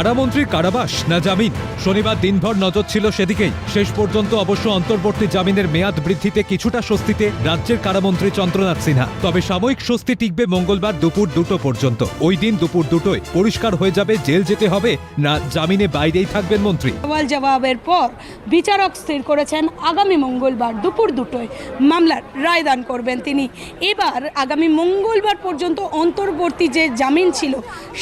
কারামন্ত্রীর কারাবাস না জামিন? শনিবার দিনভর নজর ছিল সেদিকেই। শেষ পর্যন্ত অবশ্য অন্তর্বর্তী জামিনের মেয়াদ বৃদ্ধিতে কিছুটা স্বস্তিতে রাজ্যের কারামন্ত্রী চন্দ্রনাথ সিনহা। তবে সাময়িক স্বস্তি টিকবে মঙ্গলবার দুপুর দুটো পর্যন্ত। ওই দিন দুপুর দুটোয় পরিষ্কার হয়ে যাবে জেল যেতে হবে না জামিনে বাইরেই থাকবেন মন্ত্রী। সওয়াল জবাবের পর বিচারক স্থির করেছেন আগামী মঙ্গলবার দুপুর দুটোয়। মামলার রায়দান করবেন তিনি। এবার আগামী মঙ্গলবার পর্যন্ত অন্তর্বর্তী যে জামিন ছিল,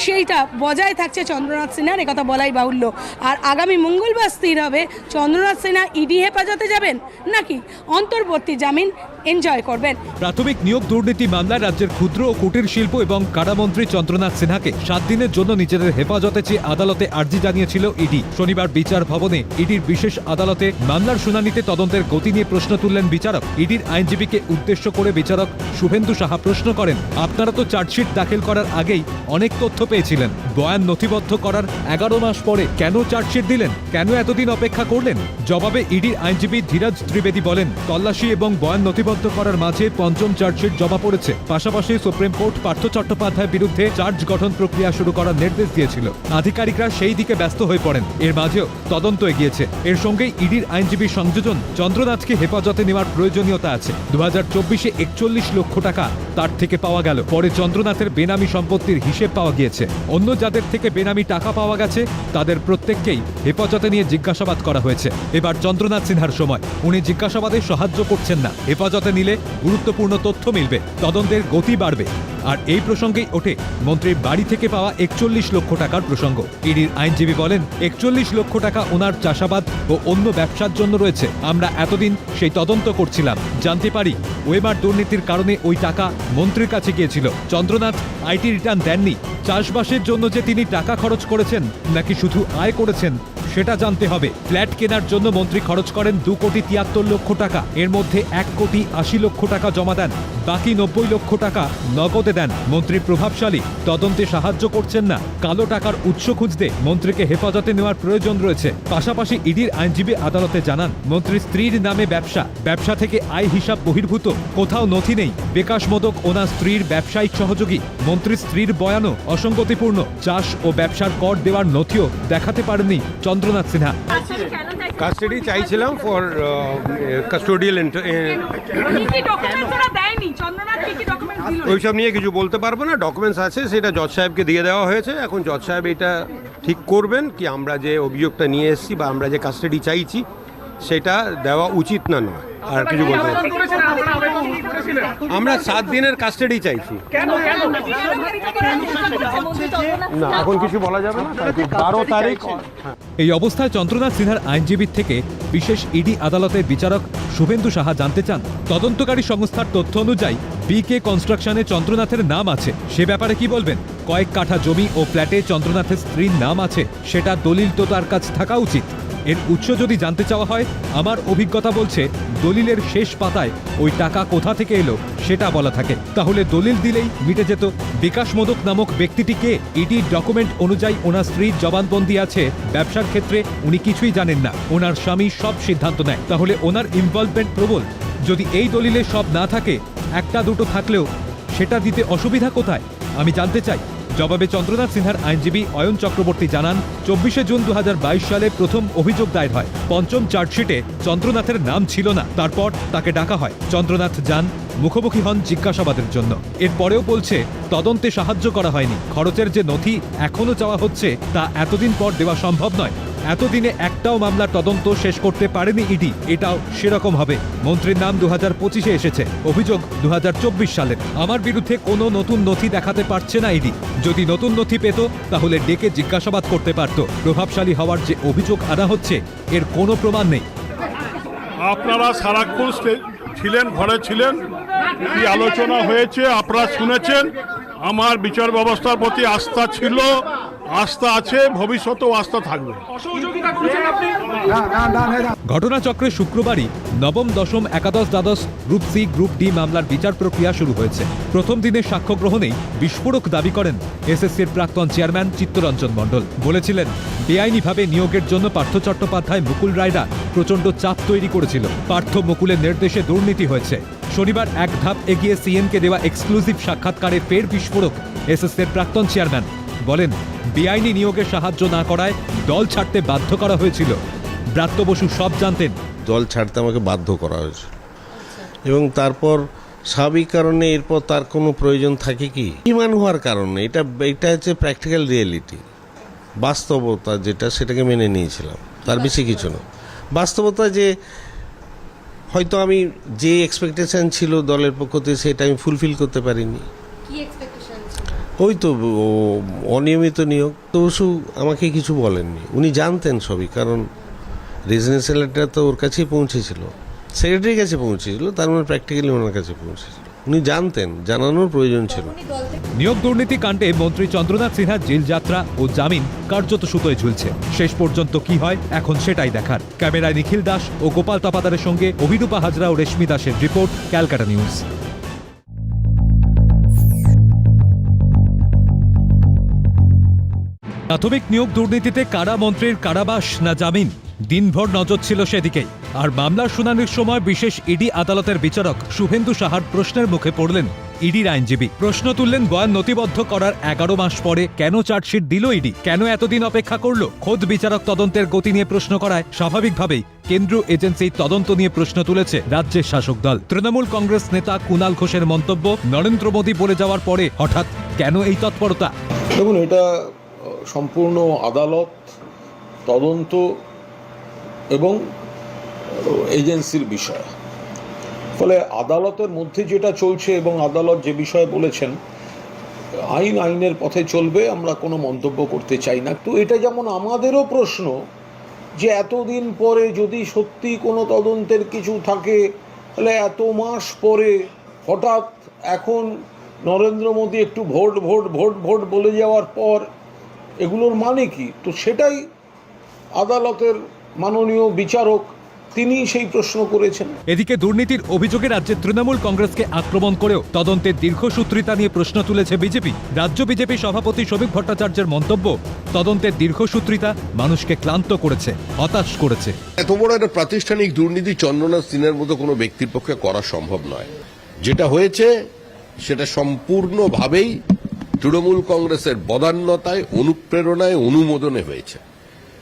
সেইটা বজায় থাকছে চন্দ্রনাথ সিনহার একথা বলাই বাহুল্য। আর আগামী মঙ্গলবার স্থির হবে চন্দ্রনাথ সিনহা ইডি হেফাজতে যাবেন নাকি অন্তর্বর্তী জামিন এনজয় করবেন। প্রাথমিক নিয়োগ দুর্নীতি মামলায় রাজ্যের ক্ষুদ্র ও কুটির শিল্প এবং কারামন্ত্রী চন্দ্রনাথ সিনহাকে সাত দিনের জন্য নিজেদের হেফাজতে চেয়ে আদালতে আর্জি জানিয়েছিল ইডি। শনিবার বিচার ভবনে ইডির বিশেষ আদালতে মামলার শুনানিতে তদন্তের গতি নিয়ে প্রশ্ন তুললেন বিচারক। ইডির আইনজীবীকে উদ্দেশ্য করে বিচারক শুভেন্দু সাহা প্রশ্ন করেন, আপনারা তো চার্জশিট দাখিল করার আগেই অনেক তথ্য পেয়েছিলেন। বয়ান নথিবদ্ধ করার এগারো মাস পরে কেন চার্জশিট দিলেন? কেন এতদিন অপেক্ষা করলেন? জবাবে ইডির আইনজীবী ধীরাজ ত্রিবেদী বলেন, তল্লাশি এবং বয়ান নথিবদ্ধ করার মাঝে পঞ্চম চার্জশিট জমা পড়েছে। পাশাপাশি সুপ্রিম কোর্ট পার্থ চট্টোপাধ্যায়ের বিরুদ্ধে চার্জ গঠন প্রক্রিয়া শুরু করার নির্দেশ দিয়েছিল। আধিকারিকরা সেই দিকে ব্যস্ত হয়ে পড়েন। এর মাঝেও তদন্ত এগিয়েছে। এর সঙ্গেই ইডির আইনজীবী সংযোজন চন্দ্রনাথকে হেফাজতে নেওয়ার প্রয়োজনীয়তা আছে। দু হাজার চব্বিশে একচল্লিশ লক্ষ টাকা তার থেকে পাওয়া গেল। পরে চন্দ্রনাথের বেনামি সম্পত্তির হিসেব পাওয়া গিয়েছে। অন্য যাদের থেকে বেনামি টাকা পাওয়া গেছে, তাদের প্রত্যেককেই হেফাজতে নিয়ে জিজ্ঞাসাবাদ করা হয়েছে। এবার চন্দ্রনাথ সিনহার সময়। উনি জিজ্ঞাসাবাদে সাহায্য করছেন না। হেফাজতে নিলে গুরুত্বপূর্ণ তথ্য মিলবে, তদন্তের গতি বাড়বে। আর এই প্রসঙ্গেই ওঠে মন্ত্রীর বাড়ি থেকে পাওয়া একচল্লিশ লক্ষ টাকার প্রসঙ্গ। ইডির আইনজীবী বলেন, একচল্লিশ লক্ষ টাকা ওনার চাষাবাদ ও অন্য ব্যবসার জন্য রয়েছে। আমরা এতদিন সেই তদন্ত করছিলাম। জানতে পারি, ওয়েবার দুর্নীতির কারণে ওই টাকা মন্ত্রীর কাছে গিয়েছিল। চন্দ্রনাথ আইটি রিটার্ন দেননি। চাষবাসের জন্য যে তিনি টাকা খরচ করেছেন, নাকি শুধু আয় করেছেন সেটা জানতে হবে। ফ্ল্যাট কেনার জন্য মন্ত্রী খরচ করেন দু কোটি তিয়াত্তর লক্ষ টাকা। এর মধ্যে এক কোটি আশি লক্ষ টাকা জমা দেন। বাকি নব্বই লক্ষ টাকা নগদে দেন। মন্ত্রী প্রভাবশালী, তদন্তে সাহায্য করছেন না। কালো টাকার উৎস খুঁজতে মন্ত্রীকে হেফাজতে নেওয়ার প্রয়োজন রয়েছে। পাশাপাশি ইডির আইনজীবী আদালতে জানান মন্ত্রীর স্ত্রীর নামে ব্যবসা। ব্যবসা থেকে আয় হিসাব বহির্ভূত। কোথাও নথি নেই। বিকাশ মোদক ওনার স্ত্রীর ব্যবসায়িক সহযোগী। মন্ত্রীর স্ত্রীর বয়ানও অসঙ্গতিপূর্ণ। চাষ ও ব্যবসার কর দেওয়ার নথিও দেখাতে পারেনি চন্দ্রনাথ সিনহা। কাস্টাডি চাইছিলাম ফর কাস্টোডিয়াল কি কি ডকুমেন্টস ওরা দেয়নি? চন্দ্রনাথ কি কি ডকুমেন্টস দিল? ওইসব নিয়ে কিছু বলতে পারব না। ডকুমেন্টস আছে সেটা জজ সাহেবকে দিয়ে দেওয়া হয়েছে। এখন জজ সাহেব এটা ঠিক করবেন কি আমরা যে অভিযোগটা নিয়ে এসেছি বা আমরা যে কাস্টাডি চাইছি সেটা দেওয়া উচিত না নয়। আর কিছু বলতে আমরা সাত দিনের কাস্টাডি চাইছি। না এখন কিছু বলা যাবে না বারো তারিখ। এই অবস্থায় চন্দ্রনাথ সিনহার আইনজীবীর থেকে বিশেষ ইডি আদালতের বিচারক শুভেন্দু সাহা জানতে চান তদন্তকারী সংস্থার তথ্য অনুযায়ী বিকে কনস্ট্রাকশনে চন্দ্রনাথের নাম আছে। সে ব্যাপারে কি বলবেন? কয়েক কাঠা জমি ও ফ্ল্যাটে চন্দ্রনাথের স্ত্রীর নাম আছে সেটা দলিল তো তার কাছে থাকা উচিত। এর উৎস যদি জানতে চাওয়া হয়, আমার অভিজ্ঞতা বলছে দলিলের শেষ পাতায় ওই টাকা কোথা থেকে এলো সেটা বলা থাকে। তাহলে দলিল দিলেই মিটে যেত বিকাশ মোদক নামক ব্যক্তিটিকে ইডির ডকুমেন্ট অনুযায়ী ওনার স্ত্রীর জবানবন্দি আছে, ব্যবসার ক্ষেত্রে উনি কিছুই জানেন না। ওনার স্বামী সব সিদ্ধান্ত নেয়। তাহলে ওনার ইনভলভমেন্ট প্রবল। যদি এই দলিলে সব না থাকে, একটা দুটো থাকলেও সেটা দিতে অসুবিধা কোথায়? আমি জানতে চাই। জবাবে চন্দ্রনাথ সিনহার আইনজীবী অয়ন চক্রবর্তী জানান, চব্বিশে জুন দু হাজার বাইশ সালে প্রথম অভিযোগ দায়ের হয়। পঞ্চম চার্জশিটে চন্দ্রনাথের নাম ছিল না। তারপর তাকে ডাকা হয়। চন্দ্রনাথ যান, মুখোমুখি হন জিজ্ঞাসাবাদের জন্য। এরপরেও বলছে, তদন্তে সাহায্য করা হয়নি। খরচের যে নথি এখনও চাওয়া হচ্ছে, তা এতদিন পর দেওয়া সম্ভব নয়। এতদিনে একটাও মামলার তদন্ত শেষ করতে পারেনি ইডি। এটাও সেরকম হবে। মন্ত্রীর নাম দু হাজার পঁচিশে এসেছে। অভিযোগ দু হাজার চব্বিশ সালের। আমার বিরুদ্ধে কোনো নতুন নথি দেখাতে পারছে না ইডি। যদি নতুন নথি পেত, তাহলে ডেকে জিজ্ঞাসাবাদ করতে পারত। প্রভাবশালী হওয়ার যে অভিযোগ আনা হচ্ছে, এর কোনো প্রমাণ নেই। আপনারা সারাক্ষণ ছিলেন, ঘরে ছিলেন, কি আলোচনা হয়েছে, আপনারা শুনেছেন? আমার বিচার ব্যবস্থার প্রতি আস্থা ছিল আস্থা আছে ভবিষ্যতেও আস্থা থাকবে। ঘটনাচক্রে শুক্রবারই নবম দশম একাদশ দ্বাদশ গ্রুপ সি গ্রুপ ডি মামলার বিচার প্রক্রিয়া শুরু হয়েছে। প্রথম দিনের সাক্ষ্য গ্রহণেই বিস্ফোরক দাবি করেন এসএসসির প্রাক্তন চেয়ারম্যান চিত্তরঞ্জন মণ্ডল। বলেছিলেন বেআইনিভাবে নিয়োগের জন্য পার্থ চট্টোপাধ্যায় মুকুল রায়রা প্রচণ্ড চাপ তৈরি করেছিল। পার্থ মুকুলের নির্দেশে দুর্নীতি হয়েছে। শনিবার এক ধাপ এগিয়ে সিএনকে দেওয়া এক্সক্লুসিভ সাক্ষাৎকারে ফের বিস্ফোরক এসএসসির প্রাক্তন চেয়ারম্যান। বলেন বেআইনি নিয়োগে সাহায্য না করায় দল ছাড়তে বাধ্য করা হয়েছিল। ব্রাত্য বসু সব জানতেন। দল ছাড়তে আমাকে বাধ্য করা হয়েছে। এবং তারপর স্বাভাবিক কারণে এরপর তার কোনো প্রয়োজন থাকে কি? ইমান হওয়ার কারণে। এটা এটা হচ্ছে প্র্যাকটিক্যাল রিয়েলিটি বাস্তবতা যেটা সেটাকে মেনে নিয়েছিলাম। তার বেশি কিছু না। বাস্তবতা যে হয়তো আমি যে এক্সপেকটেশন ছিল দলের পক্ষ থেকে সেটা আমি ফুলফিল করতে পারিনি। ওই তো অনিয়মিত নিয়োগ। তো বসু আমাকে কিছু বলেননি। উনি জানতেন সবই, কারণ রেজিডেন্সিয়াল লেটার তো ওর কাছেই পৌঁছেছিল। সেক্রেটারির কাছে পৌঁছেছিল, তার মানে প্র্যাকটিক্যালি ওনার কাছে পৌঁছেছিল। উনি জানতেন, জানানোর প্রয়োজন ছিল। নিয়োগ দুর্নীতি কাণ্ডে মন্ত্রী চন্দ্রনাথ সিনহা জেল যাত্রা ও জামিন কার্যত সুতোয় ঝুলছে। শেষ পর্যন্ত কি হয়, এখন সেটাই দেখার। ক্যামেরায় নিখিল দাস ও গোপাল তপাদারের সঙ্গে অভিরূপা হাজরা ও রেশমি দাসের রিপোর্ট, ক্যালকাটা নিউজ। প্রাথমিক নিয়োগ দুর্নীতিতে কারা মন্ত্রীর কারাবাস না জামিন? দিনভর নজর ছিল সেদিকেই। আর মামলার শুনানির সময় বিশেষ ইডি আদালতের বিচারক শুভেন্দু সাহার প্রশ্নের মুখে পড়লেন ইডির আইনজীবী। প্রশ্ন তুললেন বয়ান নথিবদ্ধ করার এগারো মাস পরে কেন চার্জশিট দিল ইডি? কেন এতদিন অপেক্ষা করল? খোদ বিচারক তদন্তের গতি নিয়ে প্রশ্ন করায় স্বাভাবিকভাবেই কেন্দ্রীয় এজেন্সি তদন্ত নিয়ে প্রশ্ন তুলেছে রাজ্যের শাসক দল। তৃণমূল কংগ্রেস নেতা কুনাল ঘোষের মন্তব্য, নরেন্দ্র মোদী বলে যাওয়ার পরে হঠাৎ কেন এই তৎপরতা? দেখুন, এটা সম্পূর্ণ আদালত, তদন্ত এবং এজেন্সির বিষয়। ফলে আদালতের মধ্যে যেটা চলছে এবং আদালত যে বিষয়ে বলেছেন, আইন আইনের পথে চলবে আমরা কোনো মন্তব্য করতে চাই না। তো এটা যেমন আমাদেরও প্রশ্ন যে এতদিন পরে যদি সত্যি কোনো তদন্তের কিছু থাকে, তাহলে এত মাস পরে হঠাৎ এখন নরেন্দ্র মোদী একটু ভোট ভোট ভোট ভোট বলে যাওয়ার পর এগুলোর মানে কি? তো সেটাই আদালতের মাননীয় বিচারক তিনি সেই প্রশ্ন করেছেন। এদিকে দুর্নীতির অভিযোগে রাজ্যের তৃণমূল কংগ্রেসকে আক্রমণ করেও তদন্তের দীর্ঘসূত্রিতা নিয়ে প্রশ্ন তুলেছে বিজেপি। রাজ্য বিজেপি সভাপতি শোভিক ভট্টাচার্যের মন্তব্য তদন্তের দীর্ঘসূত্রিতা মানুষকে ক্লান্ত করেছে হতাশ করেছে। এত বড় একটা প্রাতিষ্ঠানিক দুর্নীতি চন্দ্রনাথ সিনের মতো কোনো ব্যক্তির পক্ষে করা সম্ভব নয়। যেটা হয়েছে সেটা সম্পূর্ণভাবেই তৃণমূল কংগ্রেসের বদান্যতায়, অনুপ্রেরণায়, অনুমোদনে হয়েছে।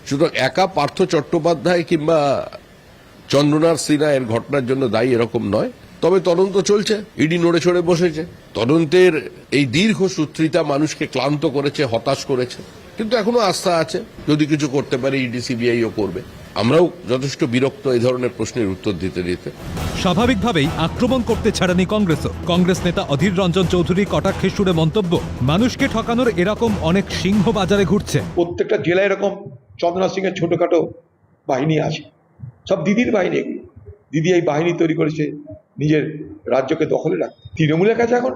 সুতরাং একা পার্থ চট্টোপাধ্যায় কিংবা চন্দ্রনাথ সিনহা এর ঘটনার জন্য দায়ী এরকম নয়। তবে তদন্ত চলছে, ইডি নড়ে চড়ে বসেছে। তদন্তের এই দীর্ঘ সূত্রিতা মানুষকে ক্লান্ত করেছে, হতাশ করেছে। কিন্তু এখনও আস্থা আছে, যদি কিছু করতে পারে, ইডি, সিবিআইও করবে। আমরাও যথেষ্ট বিরক্ত এই ধরনের প্রশ্নের উত্তর দিতে দিতে। স্বাভাবিকভাবেই আক্রমণ করতে ছাড়েনি কংগ্রেসও। কংগ্রেস নেতা অধীর রঞ্জন চৌধুরী কটাক্ষে সুরে মন্তব্য মানুষকে ঠকানোর এরকম অনেক সিংহ বাজারে ঘুরছে। প্রত্যেকটা জেলায় এরকম চন্দ্রনাথ সিংয়ের ছোটোখাটো বাহিনী আছে। সব দিদির বাহিনী এগুলো। দিদি এই বাহিনী তৈরি করেছে নিজের রাজ্যকে দখলে রাখতে। তৃণমূলের কাছে এখন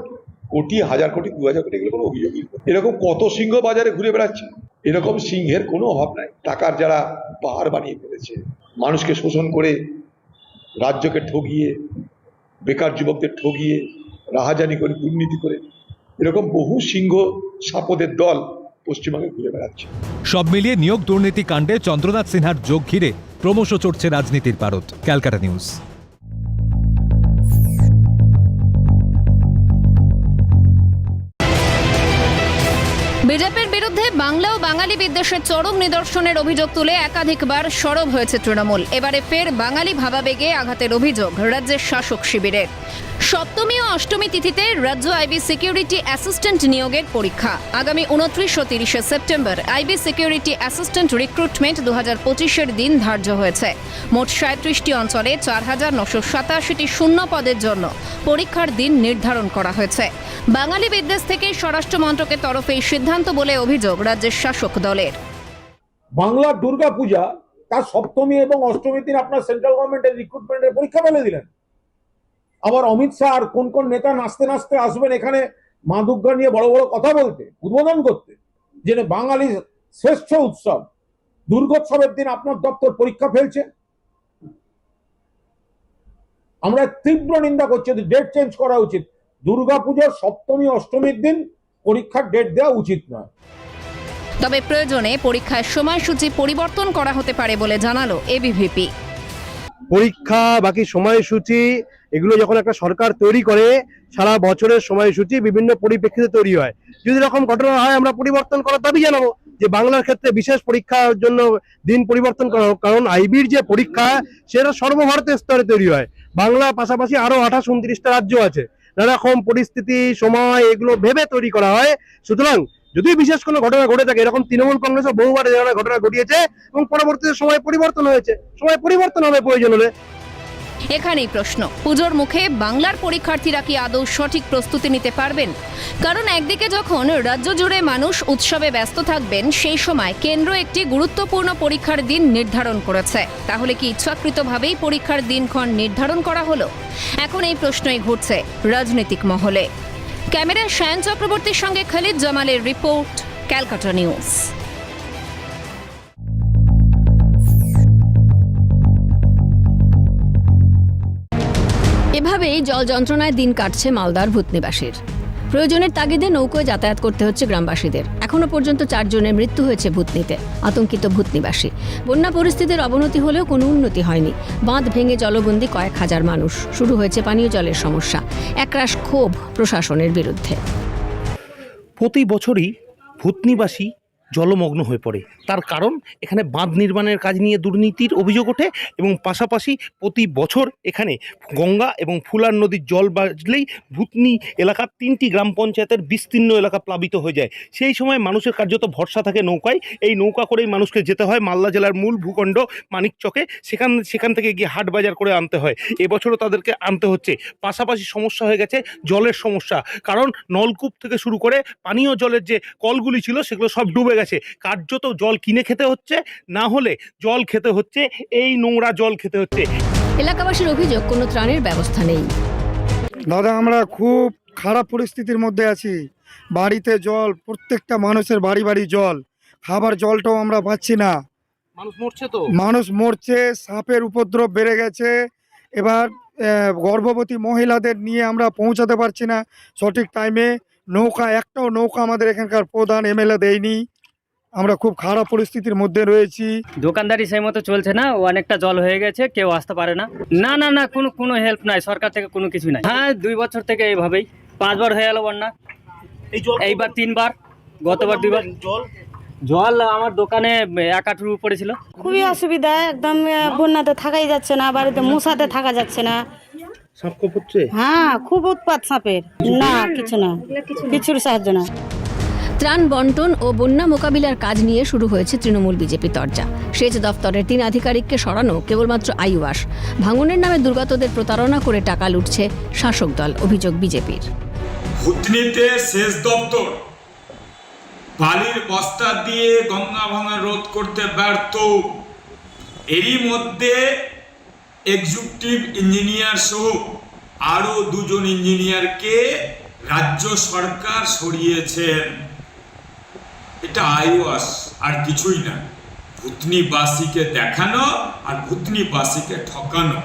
কোটি হাজার কোটি দু হাজার কোটি এগুলো কোনো অভিযোগই নেই। এরকম কত সিংহ বাজারে ঘুরে বেড়াচ্ছে? এরকম সিংহের কোনো অভাব নাই। টাকার যারা পাহাড় বানিয়ে ফেলেছে। মানুষকে শোষণ করে রাজ্যকে ঠগিয়ে, বেকার যুবকদের ঠগিয়ে, রাহাজানি করে, দুর্নীতি করে, এরকম বহু সিংহ সাপদের দল পশ্চিমবঙ্গে ঘুরে বেড়াচ্ছে। সব মিলিয়ে নিয়োগ দুর্নীতি কাণ্ডে চন্দ্রনাথ সিনহার যোগ ঘিরে ক্রমশ চড়ছে রাজনীতির পারদ। Calcutta news. বিজেপির বিরুদ্ধে বাংলা ও বাঙালি বিদ্বেষের চরম নিদর্শনের অভিযোগ তুলে একাধিকবার সরব হয়েছে তৃণমূল। এবারে ফের বাঙালি ভাবাবেগে আঘাতের অভিযোগ রাজ্যের শাসক শিবিরের সপ্তমী ও অষ্টমী তিথিতে রাজ্য আইবি সিকিউরিটি অ্যাসিস্ট্যান্ট নিয়োগের পরীক্ষা। আগামী উনত্রিশ ও তিরিশে September IB security assistant recruitment দু হাজার পঁচিশের দিন ধার্য হয়েছে। মোট সাঁত্রিশটি অঞ্চলে চার হাজার নশো সাতাশিটি শূন্য পদের জন্য পরীক্ষার দিন নির্ধারণ করা হয়েছে। বাঙালি বিদ্বেষ থেকে স্বরাষ্ট্র মন্ত্রকের তরফে এই সিদ্ধান্ত বলে অভিযোগ রাজ্যের শাসক দলের। বাংলার দুর্গা পূজা তার সপ্তমী এবং অষ্টমীর দিন আপনার সেন্ট্রাল গভর্নমেন্টের রিক্রুটমেন্টের পরীক্ষা ফেলে দিলেন। আবার অমিত শাহ আর কোন কোন নেতা নাচতে নাচতে আসবেন এখানে মা দুর্গা নিয়ে বড় বড় কথা বলতে উদ্বোধন করতে যে বাঙালির শ্রেষ্ঠ উৎসব। দুর্গোৎসবের দিন আপনার দপ্তর পরীক্ষা ফেলছে। আমরা তীব্র নিন্দা করছি ডেট চেঞ্জ করা উচিত। দুর্গাপুজোর সপ্তমী অষ্টমীর দিন পরীক্ষার ডেট দেওয়া উচিত নয়। তবে প্রয়োজনে পরীক্ষার সময়সূচি পরিবর্তন করা হতে পারে বলে জানালো এবিভিপি পরীক্ষা বাকি সময়সূচি এগুলো যখন একটা সরকার তৈরি করে, সারা বছরের সময়সূচি বিভিন্ন পরিপ্রেক্ষিতে তৈরি হয়। যদি এরকম ঘটনা হয়, আমরা পরিবর্তন করার দাবি জানাব যে বাংলার ক্ষেত্রে বিশেষ পরীক্ষার জন্য দিন পরিবর্তন করা হোক। কারণ আইবির যে পরীক্ষা, সেটা সর্বভারতীয় স্তরে তৈরি হয়। বাংলা পাশাপাশি আরও আঠাশ, উনত্রিশটা রাজ্য আছে। নানা রকম পরিস্থিতি, সময়, এগুলো ভেবে তৈরি করা হয়। সুতরাং যদি বিশেষ কোনো ঘটনা ঘটে থাকে, এরকম তৃণমূল কংগ্রেসও বহুবার ঘটনা ঘটিয়েছে এবং পরবর্তীতে সময় পরিবর্তন হয়েছে, সময় পরিবর্তন হবে প্রয়োজন হলে। এখানেই প্রশ্ন। পুজোর মুখে বাংলার পরীক্ষার্থীরা কি আদৌ সঠিক প্রস্তুতি নিতে পারবেন? কারণ একদিকে যখন রাজ্য জুড়ে মানুষ উৎসবে ব্যস্ত থাকবেন, সেই সময় কেন্দ্র একটি গুরুত্বপূর্ণ পরীক্ষার দিন নির্ধারণ করেছে। তাহলে কি ইচ্ছাকৃতভাবেই পরীক্ষার দিনক্ষণ নির্ধারণ করা হলো? এখন এই প্রশ্নই ঘুরছে রাজনৈতিক মহলে। ক্যামেরা সায়ন চক্রবর্তীর সঙ্গে খালিদ জামালের রিপোর্ট, ক্যালকাটা নিউজ। এভাবেই জল যন্ত্রণায় দিন কাটছে মালদার ভূতনিবাসীর। প্রয়োজনের তাগিদে নৌকোয় যাতায়াত করতে হচ্ছে গ্রামবাসীদের। এখনও পর্যন্ত চারজনের মৃত্যু হয়েছে ভূতনিতে, আতঙ্কিত ভূতনিবাসী। বন্যা পরিস্থিতির অবনতি হলেও কোনো উন্নতি হয়নি। বাঁধ ভেঙে জলবন্দি কয়েক হাজার মানুষ। শুরু হয়েছে পানীয় জলের সমস্যা, একরাশ ক্ষোভ প্রশাসনের বিরুদ্ধে। প্রতি বছরই ভূতনিবাসী জলমগ্ন হয়ে পড়ে। তার কারণ, এখানে বাঁধ নির্মাণের কাজ নিয়ে দুর্নীতির অভিযোগ ওঠে এবং পাশাপাশি প্রতি বছর এখানে গঙ্গা এবং ফুলার নদীর জল বাজলেই ভূতনি এলাকার তিনটি গ্রাম পঞ্চায়েতের বিস্তীর্ণ এলাকা প্লাবিত হয়ে যায়। সেই সময় মানুষের কার্যত ভরসা থাকে নৌকায়। এই নৌকা করেই মানুষকে যেতে হয়। মালদা জেলার মূল ভূখণ্ড মানিকচকে। সেখান সেখান থেকে গিয়ে হাট বাজার করে আনতে হয়। এবছরও তাদেরকে আনতে হচ্ছে। পাশাপাশি সমস্যা হয়ে গেছে জলের সমস্যা। কারণ নলকূপ থেকে শুরু করে পানীয় জলের যে কলগুলি ছিল, সেগুলো সব ডুবে গেছে। কার্যত জল কিনে খেতে হচ্ছে না হলে জল খেতে হচ্ছে এই নোংরা জল খেতে হচ্ছে। এলাকাবাসীর অভিযোগ কোনো ত্রাণের ব্যবস্থা নেই। দাদা আমরা খুব খারাপ পরিস্থিতির মধ্যে আছি। বাড়িতে জল প্রত্যেকটা মানুষের বাড়ি বাড়ি জল। খাবার জলটাও আমরা পাচ্ছি না। মানুষ মরছে তো? মানুষ মরছে সাপের উপদ্রব বেড়ে গেছে। এবার গর্ভবতী মহিলাদের নিয়ে আমরা পৌঁছাতে পারছি না। সঠিক টাইমে নৌকা একটাও নৌকা আমাদের এখানকার প্রধান এমএলএ দেয়নি। আমরা খুব খারাপ পরিস্থিতির মধ্যে রয়েছি। দোকানদারি সেই মতো চলছে না অনেকটা জল হয়ে গেছে কেউ আসতে পারে না। না না না কোনো কোনো হেল্প নাই সরকার থেকে কোনো কিছু নাই। হ্যাঁ দুই বছর থেকে এইভাবেই পাঁচবার হয়ে গেল বন্যা। এই জল এইবার তিনবার গতবার দুইবার। জল? জল আমার দোকানে এক আঠুর উপরে ছিল। খুবই অসুবিধা একদম বন্যাতে থাকাই যাচ্ছে না বাড়িতে মশাতে থাকা যাচ্ছে না। সাপ কপ হচ্ছে? হ্যাঁ খুব উৎপাত সাপের। না কিছু না কিছুর সাহায্য না। ত্রাণ বন্টন ও বন্যা মোকাবিলার কাজ নিয়ে শুরু হয়েছে তৃণমূল বিজেপি তরজা। সেচ দফতরের তিন আধিকারিককে সরানো কেবলমাত্র আইওয়াস। ভাঙনের নামে দুর্গতদের প্রতারণা করে টাকা লুটছে শাসক দল, অভিযোগ বিজেপির। সেচ দপ্তর বালির বস্তা দিয়ে গঙ্গা ভাঙা রোধ করতে ব্যর্থ। এরই মধ্যে এক্সিকিউটিভ ইঞ্জিনিয়ার সহ আরও দুজন ইঞ্জিনিয়ারকে রাজ্য সরকার সরিয়েছেন। এটা আইওয়াস আর কিছুই না। ভূতনিবাসীকে দেখানো আর ভূতনিবাসীকে ঠকানো।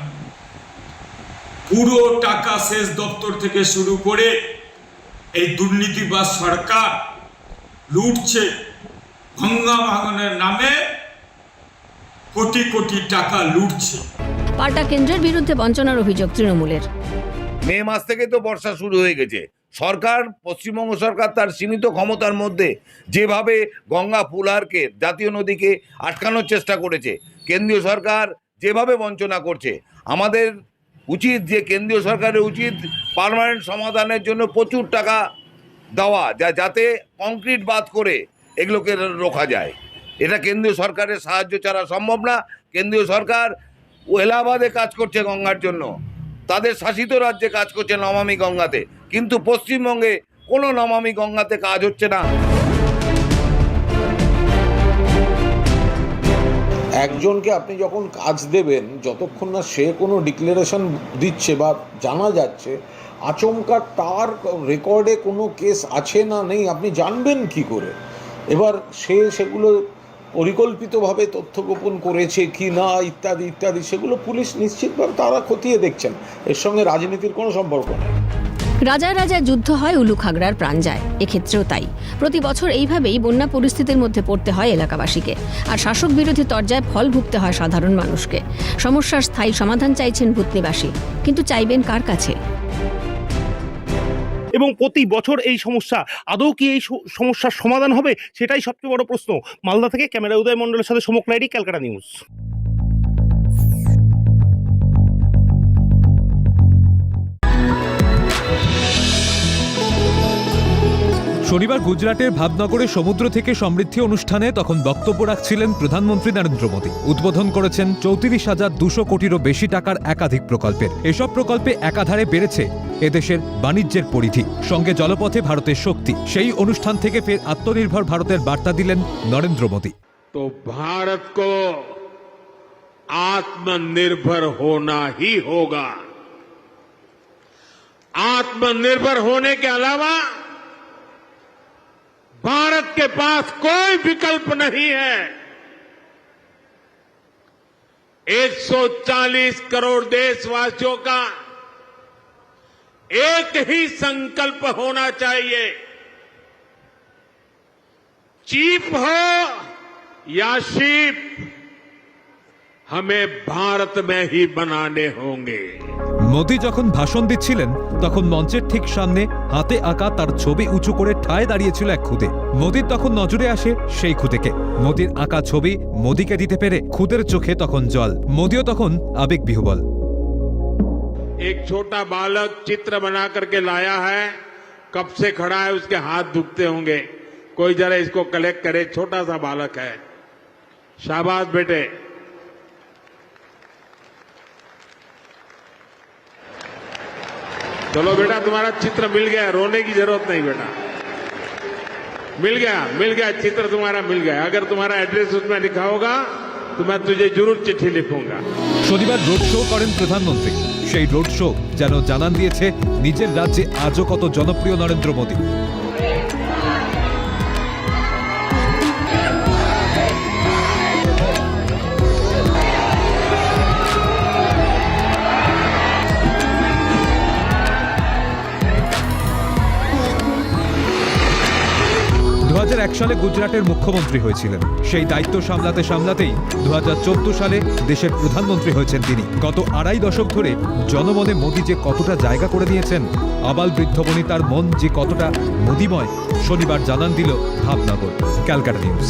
পুরো টাকা শেষ দপ্তর থেকে শুরু করে এই দুর্নীতি বা সরকার লুটছে গঙ্গা ভাঙনের নামে কোটি কোটি টাকা লুটছে। পাল্টা কেন্দ্রের বিরুদ্ধে বঞ্চনার অভিযোগ তৃণমূলের। মে মাস থেকে তো বর্ষা শুরু হয়ে গেছে। সরকার, পশ্চিমবঙ্গ সরকার তার সীমিত ক্ষমতার মধ্যে যেভাবে গঙ্গা ফুলারকে জাতীয় নদীকে আটকানোর চেষ্টা করেছে, কেন্দ্রীয় সরকার যেভাবে বঞ্চনা করছে, আমাদের উচিত যে কেন্দ্রীয় সরকারের উচিত পার্মানেন্ট সমাধানের জন্য প্রচুর টাকা দেওয়া, যা, যাতে কংক্রিট বাদ করে এগুলোকে রোখা যায়। এটা কেন্দ্রীয় সরকারের সাহায্য ছাড়া সম্ভব না। কেন্দ্রীয় সরকার এলাহাবাদে কাজ করছে গঙ্গার জন্য। তাদের শাসিত রাজ্যে কাজ করছে নমামি গঙ্গাতে। কিন্তু পশ্চিমবঙ্গে কোনো নমামি গঙ্গাতে কাজ হচ্ছে না। একজনকে আপনি যখন কাজ দেবেন, যতক্ষণ না সে কোনো ডিক্লারেশন দিচ্ছে বা জানা যাচ্ছে, আচমকা তার রেকর্ডে কোনো কেস আছে না নেই, আপনি জানবেন কি করে? এবার সে সেগুলো পরিকল্পিতভাবে তথ্য গোপন করেছে কি না, ইত্যাদি ইত্যাদি, সেগুলো পুলিশ নিশ্চিতভাবে তারা খতিয়ে দেখছেন। এর সঙ্গে রাজনীতির কোনো সম্পর্ক নেই। রাজা রাজা যুদ্ধ হয় উলু খাগড়ার প্রাণ যায়, এক্ষেত্রেও তাই। প্রতি বছর এইভাবেই বন্যা পরিস্থিতির মধ্যে পড়তে হয় এলাকাবাসীকে, আর শাসক বিরোধী তর্জায় ফল ভুগতে হয় সাধারণ মানুষকে। সমস্যার স্থায়ী সমাধান চাইছেন ভূতনিবাসী, কিন্তু চাইবেন কার কাছে? এবং প্রতি বছর এই সমস্যা, আদৌ কি এই সমস্যার সমাধান হবে? সেটাই সবচেয়ে বড় প্রশ্ন। মালদা থেকে ক্যামেরা উদয় মণ্ডলের সাথে সমক লাইডি ক্যালকাটা নিউজ। শনিবার গুজরাটের ভাবনগরে সমুদ্র থেকে সমৃদ্ধি অনুষ্ঠানে তখন বক্তব্য রাখছিলেন প্রধানমন্ত্রী নরেন্দ্র মোদী উদ্বোধন করেছেন চৌত্রিশ হাজার দুশো কোটিরও বেশি টাকার একাধিক প্রকল্পের এসব প্রকল্পে একাধারে বেড়েছে এদেশের বাণিজ্যের পরিধি সঙ্গে জলপথে ভারতের শক্তি সেই অনুষ্ঠান থেকে ফের আত্মনির্ভর ভারতের বার্তা দিলেন নরেন্দ্র মোদী तो भारत को आत्मनिर्भर होना ही होगा आत्मनिर्भर होने के अलावा भारत के पास कोई विकल्प नहीं है 140 करोड़ देशवासियों का एक ही संकल्प होना चाहिए चीप हो या शीप हमें भारत में ही बनाने होंगे মোদী যখন ভাষণ দিচ্ছিলেন তখন মঞ্চের ঠিক সামনে হাতে আঁকা তার ছবি উঁচু করে ঠায় দাঁড়িয়েছিল এক খুদে মোদীর তখন নজরে আসে সেই খুদেকে মোদীর আঁকা ছবি মোদীকে দিতে পেরে খুদের চোখে তখন জল মোদীও তখন আবেগ বিহবল एक छोटा बालक चित्र बना करके लाया है कब से खड़ा है उसके हाथ दुखते होंगे कोई जरा इसको कलेक्ट करे छोटा सा बालक है शाबाश बेटे चलो बेटा तुम्हारा चित्र मिल गया रोने की जरूरत नहीं बेटा मिल गया मिल गया चित्र तुम्हारा मिल गया अगर तुम्हारा एड्रेस उसमें लिखा होगा तो मैं तुझे जरूर चिट्ठी लिखूंगा শনিবার রোড শো করেন প্রধানমন্ত্রী সেই রোড শো যেন জানান দিয়েছে নিজের রাজ্যে আজও কত জনপ্রিয় নরেন্দ্র মোদী দু সালে গুজরাটের মুখ্যমন্ত্রী হয়েছিলেন। সেই দায়িত্ব সামলাতে সামলাতেই দু হাজার চোদ্দ সালে দেশের প্রধানমন্ত্রী হয়েছেন তিনি। গত আড়াই দশক ধরে জনমনে মোদী যে কতটা জায়গা করে নিয়েছেন আবাল বৃদ্ধবনি তার মন যে কতটা মোদিময়, শনিবার জানান দিল ভাবনগর, ক্যালকাটা নিউজ।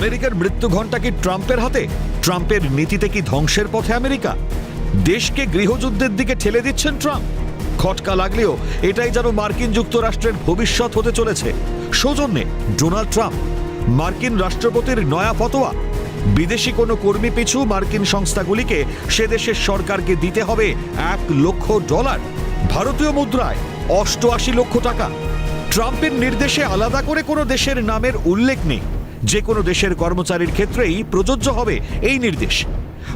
আমেরিকার মৃত্যু ঘণ্টা কি ট্রাম্পের হাতে? ট্রাম্পের নীতিতে কি ধ্বংসের পথে আমেরিকা? দেশকে গৃহযুদ্ধের দিকে ঠেলে দিচ্ছেন ট্রাম্প। খটকা লাগলেও এটাই যেন মার্কিন যুক্তরাষ্ট্রের ভবিষ্যৎ হতে চলেছে। সৌজন্যে ডোনাল্ড ট্রাম্প, মার্কিন রাষ্ট্রপতির নয়া ফতোয়া। বিদেশি কোনো কর্মী পিছু মার্কিন সংস্থাগুলিকে সে দেশের সরকারকে দিতে হবে এক লক্ষ ডলার। ভারতীয় মুদ্রায় অষ্টআশি লক্ষ টাকা। ট্রাম্পের নির্দেশে আলাদা করে কোনো দেশের নামের উল্লেখ নেই। যে কোনো দেশের কর্মচারীর ক্ষেত্রেই প্রযোজ্য হবে এই নির্দেশ।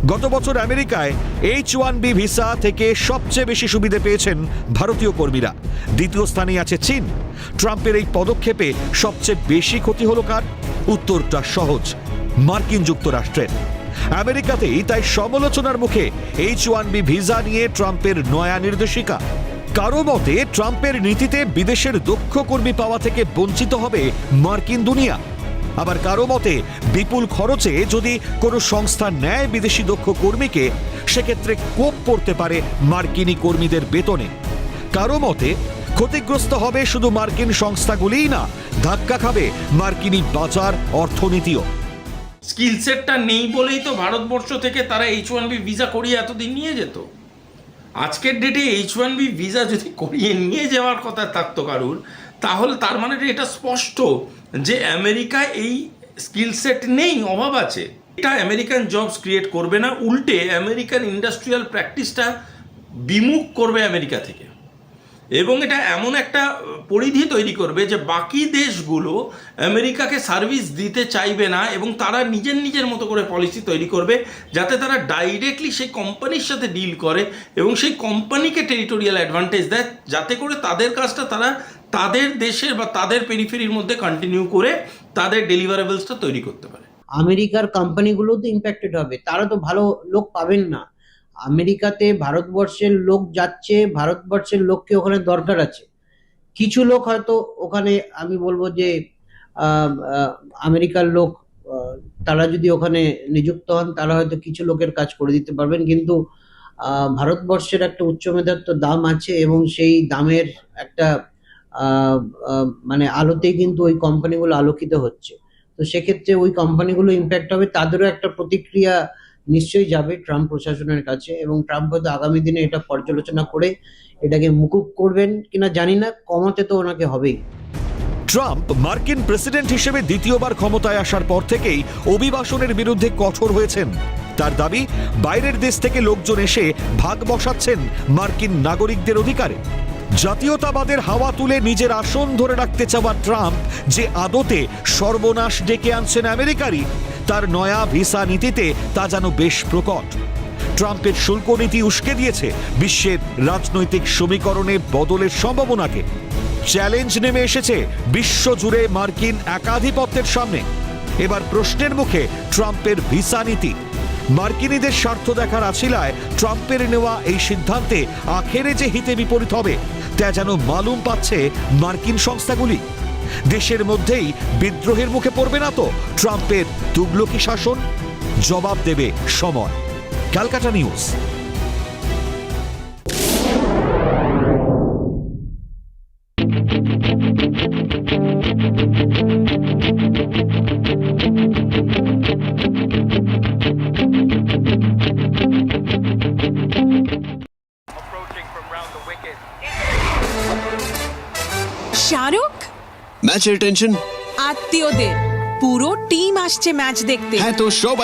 গত বছর আমেরিকায় এইচ ওয়ান বি ভিসা থেকে সবচেয়ে বেশি সুবিধে পেয়েছেন ভারতীয় কর্মীরা। দ্বিতীয় স্থানে আছে চীন। ট্রাম্পের এই পদক্ষেপে সবচেয়ে বেশি ক্ষতি হলো কার? উত্তরটা সহজ, মার্কিন যুক্তরাষ্ট্রের। আমেরিকাতেই তাই সমালোচনার মুখে এইচ ওয়ান বি ভিসা নিয়ে ট্রাম্পের নয়া নির্দেশিকা। কারও মতে, ট্রাম্পের নীতিতে বিদেশের দক্ষ কর্মী পাওয়া থেকে বঞ্চিত হবে মার্কিন দুনিয়া। আবার কারও মতে, বিপুল খরচে যদি কোনো সংস্থা নেয় বিদেশি দক্ষ কর্মীকে, সেক্ষেত্রে কোপ পড়তে পারে মার্কিনী কর্মীদের বেতনে। কারও মতে, ক্ষতিগ্রস্ত হবে শুধু মার্কিন সংস্থাগুলিই না, ধাক্কা খাবে মার্কিনী বাজার অর্থনীতিও। স্কিল সেটটা নেই বলেই তো ভারতবর্ষ থেকে তারা এইচ ওয়ান বি ভিসা করিয়ে এতদিন নিয়ে যেত। আজকের ডেটে এইচ ওয়ান বি ভিসা যদি করিয়ে নিয়ে যাওয়ার কথা থাকতো কারুর, তাহলে তার মানে এটা স্পষ্ট যে আমেরিকায় এই স্কিল সেট নেই, অভাব আছে। এটা আমেরিকান জবস ক্রিয়েট করবে না, উল্টে আমেরিকান ইন্ডাস্ট্রিয়াল প্র্যাকটিসটা বিমুখ করবে আমেরিকা থেকে। এবং এটা এমন একটা পরিধি তৈরি করবে যে বাকি দেশগুলো আমেরিকাকে সার্ভিস দিতে চাইবে না এবং তারা নিজের নিজের মতো করে পলিসি তৈরি করবে যাতে তারা ডাইরেক্টলি সেই কোম্পানির সাথে ডিল করে এবং সেই কোম্পানিকে টেরিটোরিয়াল অ্যাডভান্টেজ দেয়, যাতে করে তাদের কাজটা তারা তাদের দেশের বা তাদের পেরিফেরির মধ্যে কন্টিনিউ করে তাদের ডেলিভারেবলসটা তৈরি করতে পারে। আমেরিকার কোম্পানিগুলো তো ইম্প্যাক্টেড হবে। তারা তো ভালো লোক পাবেন না। আমেরিকাতে ভারতবর্ষের লোক যাচ্ছে, ভারতবর্ষের লোককে ওখানে দরকার আছে। কিছু লোক হয়তো ওখানে, আমি বলব যে আমেরিকার লোক তারা যদি ওখানে নিযুক্ত হন, তারা হয়তো কিছু লোকের কাজ করে দিতে পারবেন। কিন্তু ভারতবর্ষের একটা উচ্চ মেধার তো দাম আছে এবং সেই দামের একটা মানে আলোতেই কিন্তু ওই কোম্পানিগুলো আলোকিত হচ্ছে। তো সেক্ষেত্রে ওই কোম্পানিগুলো ইম্প্যাক্ট হবে, তাদেরও একটা প্রতিক্রিয়া নিশ্চয়ই যাবে ট্রাম্প প্রশাসনের কাছে এবং ট্রাম্প হয়তো আগামী দিনে এটা পর্যালোচনা করে এটাকে মুকুব করবেন কিনা জানি না, কমাতে তো ওনাকে হবেই। ট্রাম্প মার্কিন প্রেসিডেন্ট হিসেবে দ্বিতীয়বার ক্ষমতায় আসার পর থেকেই অভিবাসনের বিরুদ্ধে কঠোর হয়েছেন। তার দাবি, বাইরের দেশ থেকে লোকজন এসে ভাগ বসাচ্ছেন মার্কিন নাগরিকদের অধিকারে। জাতীয়তাবাদের হাওয়া তুলে নিজের আসন ধরে রাখতে চাওয়া ট্রাম্প যে আদতে সর্বনাশ ডেকে আনছেন আমেরিকারই, তার নয়া ভিসা নীতিতে তা যেন বেশ প্রকট। ট্রাম্পের শুল্ক নীতি উস্কে দিয়েছে বিশ্বের রাজনৈতিক সমীকরণে বদলের সম্ভাবনাকে। চ্যালেঞ্জ নেমে এসেছে বিশ্বজুড়ে মার্কিন একাধিপত্যের সামনে। এবার প্রশ্নের মুখে ট্রাম্পের ভিসা নীতি। মার্কিনীদের স্বার্থ দেখার আছিলায় ট্রাম্পের নেওয়া এই সিদ্ধান্তে আখেরে যে হিতে বিপরীত হবে, তা যেন মালুম পাচ্ছে মার্কিন সংস্থাগুলি। দেশের মধ্যেই বিদ্রোহের মুখে পড়বে না তো ট্রাম্পের তুগলকি শাসন? জবাব দেবে সময়। ক্যালকাটা নিউজ। ম্যাচের টেনশন আত্মীয়দের পুরো টিম আসছে ম্যাচ দেখতে। হ্যাঁ তো সবাই